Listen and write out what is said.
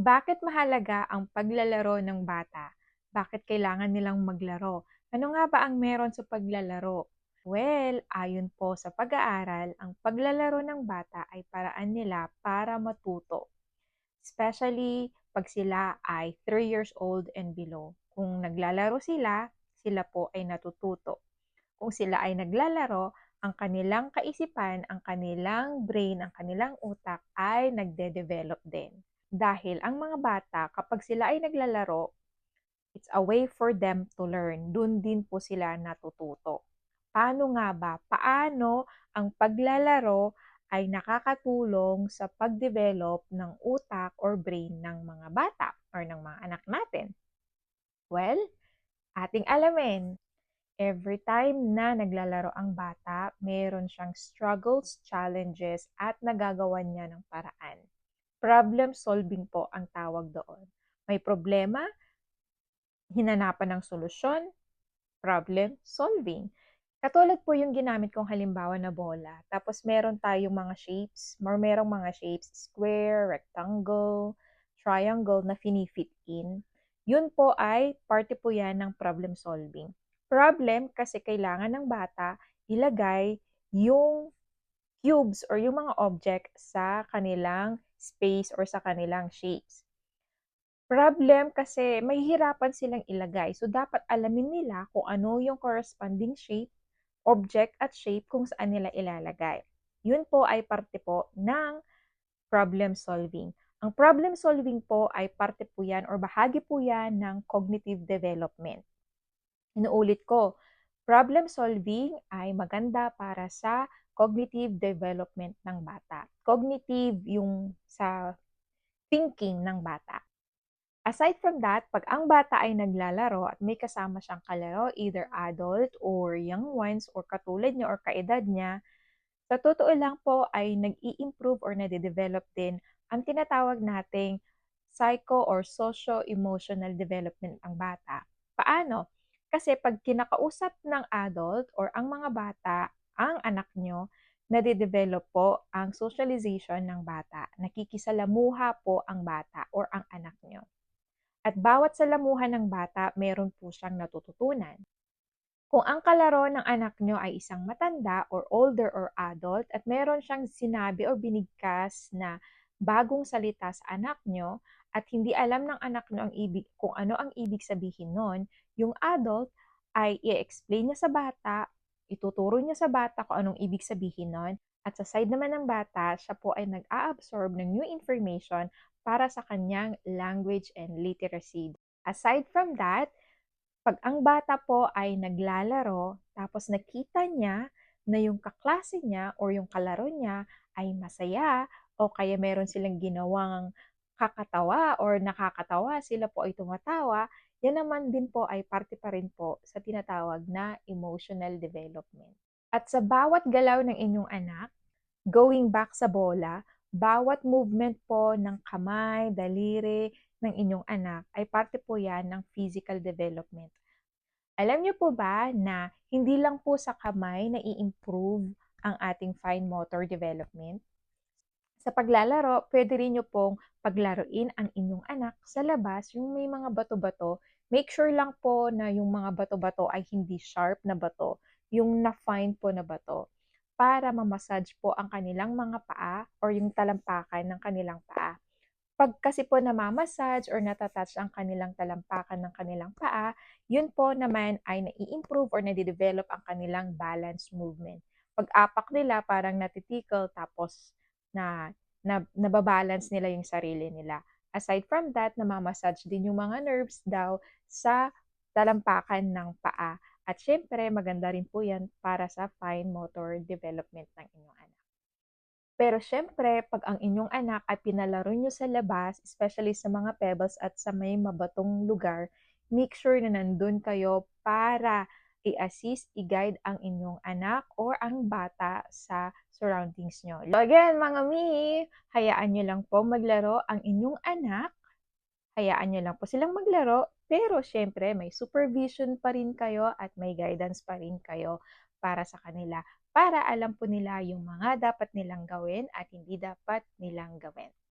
Bakit mahalaga ang paglalaro ng bata? Bakit kailangan nilang maglaro? Ano nga ba ang meron sa paglalaro? Well, ayon po sa pag-aaral, ang paglalaro ng bata ay paraan nila para matuto. Especially pag sila ay 3 years old and below. Kung naglalaro sila, sila po ay natututo. Kung sila ay naglalaro, ang kanilang kaisipan, ang kanilang brain, ang kanilang utak ay nagde-develop din. Dahil ang mga bata, kapag sila ay naglalaro, it's a way for them to learn. Doon din po sila natututo. Paano nga ba? Paano ang paglalaro ay nakakatulong sa pag-develop ng utak or brain ng mga bata or ng mga anak natin? Well, ating alamin. Every time na naglalaro ang bata, meron siyang struggles, challenges, at nagagawa niya ng paraan. Problem solving po ang tawag doon. May problema, hinanapan ng solusyon, problem solving. Katulad po yung ginamit kong halimbawa na bola. Tapos meron tayong mga shapes, or merong mga shapes, square, rectangle, triangle na finifit in. Yun po ay parte po yan ng problem solving. Problem kasi kailangan ng bata ilagay yung cubes or yung mga object sa kanilang space or sa kanilang shapes. Problem kasi mahihirapan silang ilagay. So, dapat alamin nila kung ano yung corresponding shape, object at shape kung saan nila ilalagay. Yun po ay parte po ng problem solving. Ang problem solving po ay parte po yan or bahagi po yan ng cognitive development. Inuulit ko, problem solving ay maganda para sa cognitive development ng bata. Cognitive yung sa thinking ng bata. Aside from that, pag ang bata ay naglalaro at may kasama siyang kalaro, either adult or young ones or katulad niya or kaedad niya, sa totoo lang po ay nag-i-improve or nade-develop din ang tinatawag nating psycho or socio-emotional development ng bata. Paano? Kasi pag kinakausap ng adult or ang mga bata, ang anak nyo, nade-develop po ang socialization ng bata. Nakikisalamuha po ang bata or ang anak nyo. At bawat salamuhan ng bata, meron po siyang natututunan. Kung ang kalaro ng anak nyo ay isang matanda or older or adult at meron siyang sinabi o binigkas na bagong salita sa anak nyo at hindi alam ng anak nyo ang ibig, kung ano ang ibig sabihin nun, yung adult ay i-explain niya sa bata, ituturo niya sa bata kung anong ibig sabihin nun, at sa side naman ng bata, siya po ay nag-a-absorb ng new information para sa kanyang language and literacy. Aside from that, pag ang bata po ay naglalaro, tapos nakita niya na yung kaklase niya or yung kalaro niya ay masaya o kaya meron silang ginawang kakatawa or nakakatawa, sila po ay tumatawa, yan naman din po ay parte pa rin po sa tinatawag na emotional development. At sa bawat galaw ng inyong anak, going back sa bola, bawat movement po ng kamay, daliri ng inyong anak ay parte po yan ng physical development. Alam niyo po ba na hindi lang po sa kamay na i-improve ang ating fine motor development? Sa paglalaro, pwede rin nyo pong paglaruin ang inyong anak sa labas, yung may mga bato-bato. Make sure lang po na yung mga bato-bato ay hindi sharp na bato, yung na-fine po na bato, para mamassage po ang kanilang mga paa or yung talampakan ng kanilang paa. Pag kasi po namamassage or natatouch ang kanilang talampakan ng kanilang paa, yun po naman ay nai-improve or nade-develop ang kanilang balance movement. Pag apak nila, parang natitickle tapos na, na nababalance nila yung sarili nila. Aside from that, namamassage din yung mga nerves daw sa talampakan ng paa. At syempre, maganda rin po yan para sa fine motor development ng inyong anak. Pero syempre, pag ang inyong anak ay pinalaro nyo sa labas, especially sa mga pebbles at sa may mabatong lugar, make sure na nandun kayo para i-assist, i-guide ang inyong anak or ang bata sa surroundings nyo. So again, mga mi, hayaan nyo lang po maglaro ang inyong anak. Hayaan nyo lang po silang maglaro, pero syempre may supervision pa rin kayo at may guidance pa rin kayo para sa kanila para alam po nila yung mga dapat nilang gawin at hindi dapat nilang gawin.